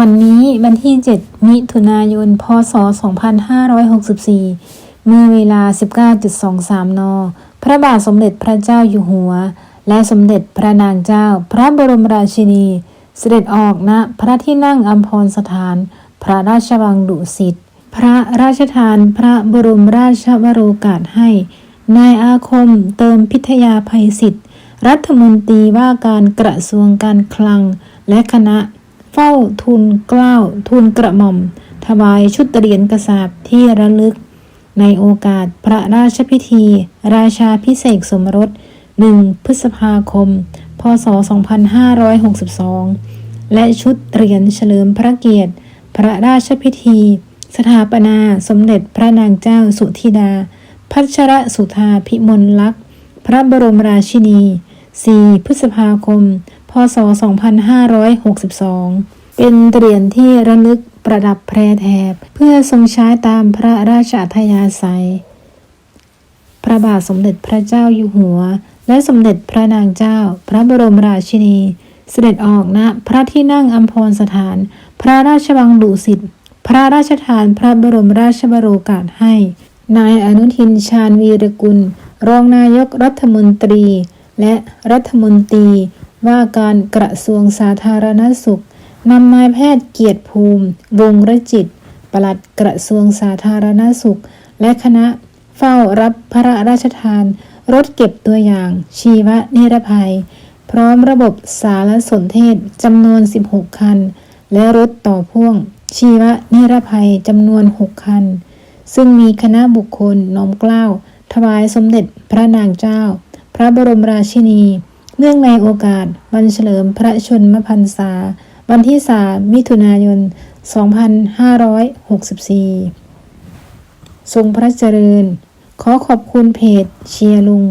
วันนี้วันที่ 7 มิถุนายน พศ 2564 เมื่อเวลา 19.23 น พระบาทสมเด็จพระเจ้าอยู่หัว และสมเด็จพระนางเจ้า พระบรมราชินี เสด็จออกณพระที่นั่งอัมพรสถาน พระราชวังดุสิต พระราชทานพระบรมราชวโรกาสให้ นายอาคมเติมพิทยาภัยศิษย์รัฐมนตรีว่าการกระทรวงการคลัง และคณะ เฝ้าทูลเกล้าทูลกระหม่อม ถวายชุดเหรียญกระสาบที่ระลึก ในโอกาสพระราชพิธี ราชาพิเศษสมรส1พฤษภาคม พศ 2562 และชุดเหรียญเฉลิมพระเกียรติ พระราชพิธี สถาปนาสมเด็จพระนางเจ้าสุธิดา พัชรสุธาพิมลลักษณ์ พระบรมราชินี 4 พฤษภาคม ศ 2562 เป็นเหรียญที่ระลึกประดับแพรแถบ เพื่อทรงใช้ตามพระราชอัธยาศัย พระบาทสมเด็จพระเจ้าอยู่หัว และสมเด็จพระนางเจ้า พระบรมราชินี เสด็จออกณพระที่นั่งอัมพรสถาน พระราชวังดุสิตพระราชทานพระบรมราชวโรกาสให้ นายอนุทินชาญวีรกุล รองนายกรัฐมนตรี และรัฐมนตรี ว่าการกระทรวงสาธารณสุขนำนายแพทย์เกียรติภูมิ วงรจิต ปลัดกระทรวงสาธารณสุข และคณะเฝ้ารับพระราชทาน รถเก็บตัวอย่าง ชีวนิรภัย พร้อมระบบสารสนเทศจำนวน 16 คัน และรถต่อพ่วง ชีวนิรภัยจำนวน 6 คัน ซึ่งมีคณะบุคคลน้อมเกล้าถวายสมเด็จพระนางเจ้า พระบรมราชินี เนื่องในโอกาสวันเฉลิมพระชนมพรรษา วันที่ 3 มิถุนายน 2564 ทรงพระเจริญ ขอขอบคุณเพจเชียร์ลุง